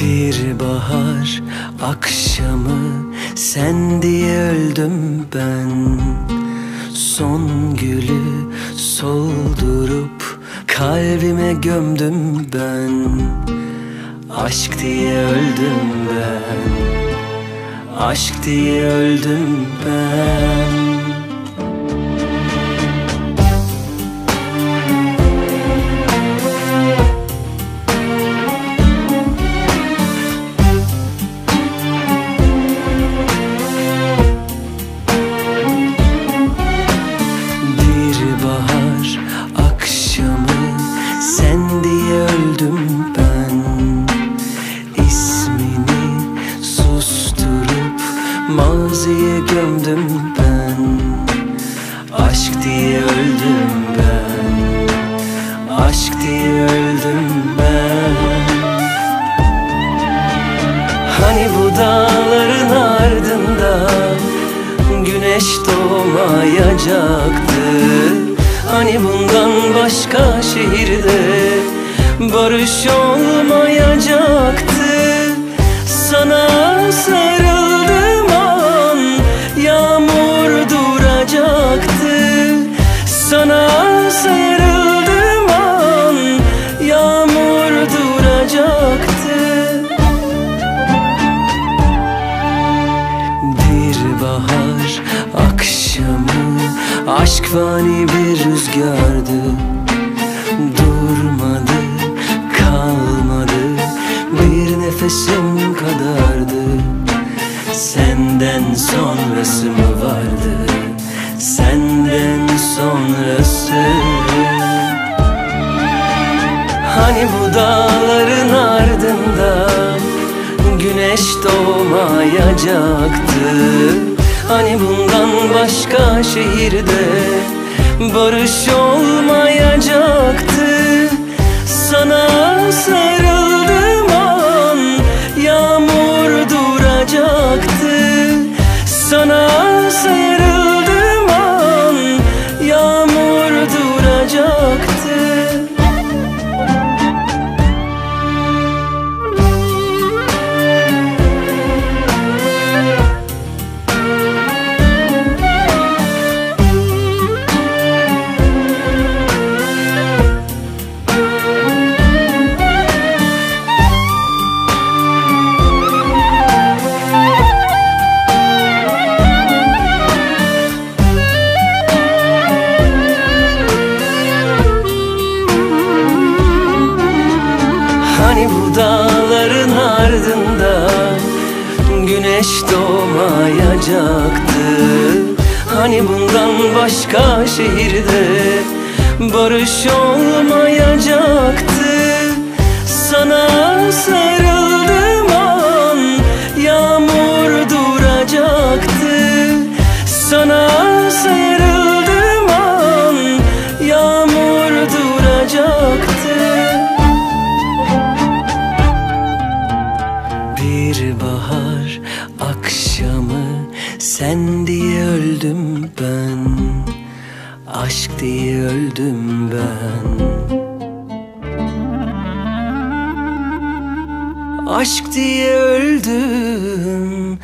Bir bahar akşamı sen diye öldüm ben. Son gülü soldurup kalbime gömdüm ben. Aşk diye öldüm ben. Aşk diye öldüm ben öldüm ben İsmini susturup gömdüm ben. Aşk diye öldüm ben. Aşk diye öldüm ben. Hani bu dağların ardında Güneş doğmayacaktı? Hani bundan başka şehirde Barış olmayacaktı. Sana sarıldığım an Yağmur duracaktı. Sana sarıldığım an Yağmur duracaktı. Bir bahar akşamı Aşk vani bir rüzgardı Bir nefesim kadardı. Senden sonrası mı vardı? Senden sonrası. Hani bu dağların ardında Güneş doğmayacaktı? Hani bundan başka şehirde Barış olmayacaktı Sana sarıldığım Hani bu dağların ardında Güneş doğmayacaktı? Hani bundan başka şehirde Barış olmayacaktı? Sana sarıldığım sen diye öldüm ben Aşk diye öldüm ben. Aşk diye öldüm